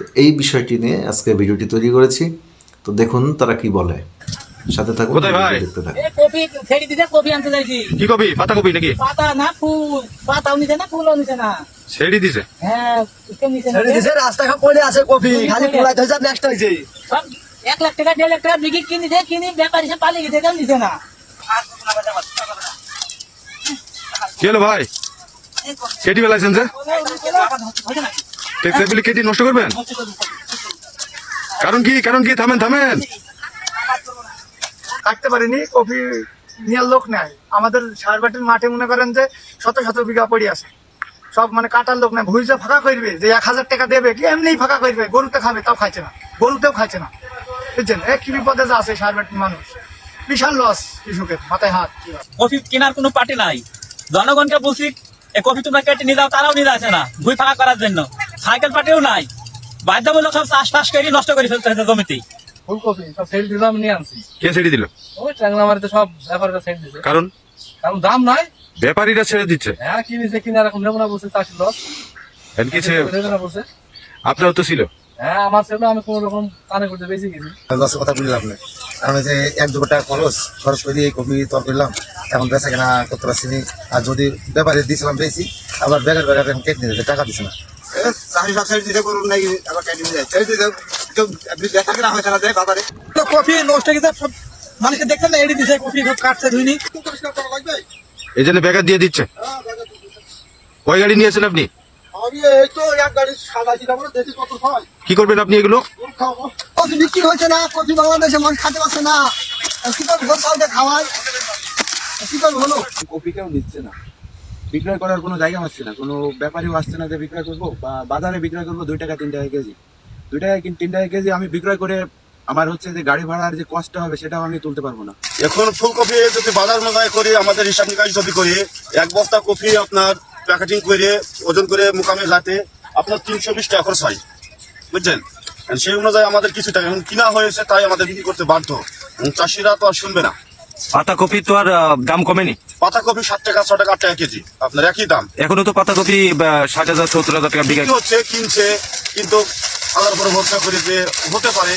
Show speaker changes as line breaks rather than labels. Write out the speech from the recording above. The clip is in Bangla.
তো এই বিষয়টি নিয়ে আজকে ভিডিওটি তৈরি করেছি। তো দেখুন তারা কি বলে। সাথে থাকুন
কোথায় ভাই?
ভিডিওটি দেখতে থাকুন।
কপি ছেড়ে দিতে কপি আনতে যাইছি।
কি কপি? পাতা কপি নাকি?
পাতা না ফুল। পাতাও নিছে না ফুলও নিছে না।
ছেড়ে দিছে?
হ্যাঁ কেউ নিছে না।
ছেড়ে দিছে রাস্তা পড়ে আছে কপি। খালি পোলাই ধরে নেক্সট হয়েছে
সব এক লাখ টাকা দেড় লাখ টাকা বিক্রি কিনি দে কিনি ব্যাপারী সে পালিয়ে গেছে কেউ নিছে না।
কি হলো ভাই? কেটি বেলাইছেন যে? কেটি নষ্ট করবেন? কারণ কি কারণ কি? থামেন থামেন।
কাটতে পারিনি কপি নেওয়ার লোক নাই। আমাদের সারবাটির মাঠে মনে করেন যে শত শত বিঘা পড়ে আছে। সব মানে কাটার লোক নাই। ভুইজা ফাঁকা করবে যে এক হাজার টাকা দেবে কি এমনি ফাঁকা করবে? গরুতে খাবে তাও খাইছে না। গরুতেও খাইছে না। বুঝছেন? এক কি বিপদে যে আছে সারবাটির মানুষ। বিশাল লস কৃষকের মাথায় হাত।
কফি কেনার কোনো পার্টি নাই। জনগণকে বলছি কফি তোমরা কেটে নিয়ে যাও তারাও নিয়ে যাচ্ছে না। ভুই ফাঁকা করার জন্য। সাইকেল পার্টিও নাই। বাধ্যমূলক সব চাষ টাস করে নষ্ট করে ফেলতে হচ্ছে জমিতেই
ফুলকপি সব সেল দিলাম নিয়ে আনছি।
কে ছেড়ে দিল?
ওই ট্যাংরা মারিতে সব ব্যাপারটা সেল দিছে।
কারণ?
কারণ দাম নাই।
ব্যাপারীরা ছেড়ে দিচ্ছে।
হ্যাঁ কিনেছে কিনার এখন নেব না বলছে চাষি লস
এর কি ছে-
নেবে না বলছে।
আপনার তো ছিল।
হ্যাঁ আমার ছিল আমি কোনো রকম কানে করতে বেশি গেছি।
দশ কথা বুঝলাম আপনি কারণ যে এক দু টাকা খরচ খরচ করে এই কপি তর করলাম। এখন বেচা কেনা করতে পারছি আর যদি ব্যাপারে দিয়েছিলাম বেশি আবার ব্যাগের ব্যাগের এখন কেটে নিতে টাকা দিছে না। চাকরি বাকরি দিতে করুন নাকি বাজারে
কপি নষ্ট গেছে সব মানুষকে দেখছেন না এড়ি
এই জন্য ব্যাগার দিয়ে দিচ্ছে। কয় গাড়ি নিয়েছেন আপনি?
তো
কি করবেন আপনি এগুলো?
কপি বিক্রি হয়েছে না কপি বাংলাদেশে মানুষ খাতে পারছে না কি করে ঘর খাওয়ায় কি হলো
কপি কেউ নিচ্ছে না। বিক্রয় করার কোনো জায়গা পাচ্ছে না। কোনো ব্যাপারীও আসছে না যে বিক্রয় করব, বা বাজারে বিক্রয় করব দুই টাকা, তিন টাকা কেজি। দুই টাকা তিন টাকা কেজি আমি বিক্রয় করে আমার হচ্ছে যে গাড়ি ভাড়ার যে কষ্ট হবে সেটাও আমি তুলতে পারব না।
এখন ফুলকপি যদি বাজার মজায় করি, আমাদের হিসাব নিকাশ যদি করি, এক বস্তা কপি আপনার প্যাকেটিং করে, ওজন করে মুকামে ঘাটে আপনার তিনশো বিশ টাকা খরচ হয়। বুঝছেন? সেই অনুযায়ী আমাদের কিছু টাকা কিনা হয়েছে তাই আমাদের বিক্রি করতে বাধ্য। চাষিরা তো আর শুনবে না।
পাতা কপি তো আর দাম কমেনি।
পাতা কপি ষাট টাকা ছ টাকা আট টাকা কেজি। আপনার একই দাম।
এখনও তো পাতা কপি ষাট হাজার সত্তর হাজার টাকা বিঘা
বিক্রি হচ্ছে কিনছে কিন্তু আলার উপরে ভরসা করে যে হতে পারে।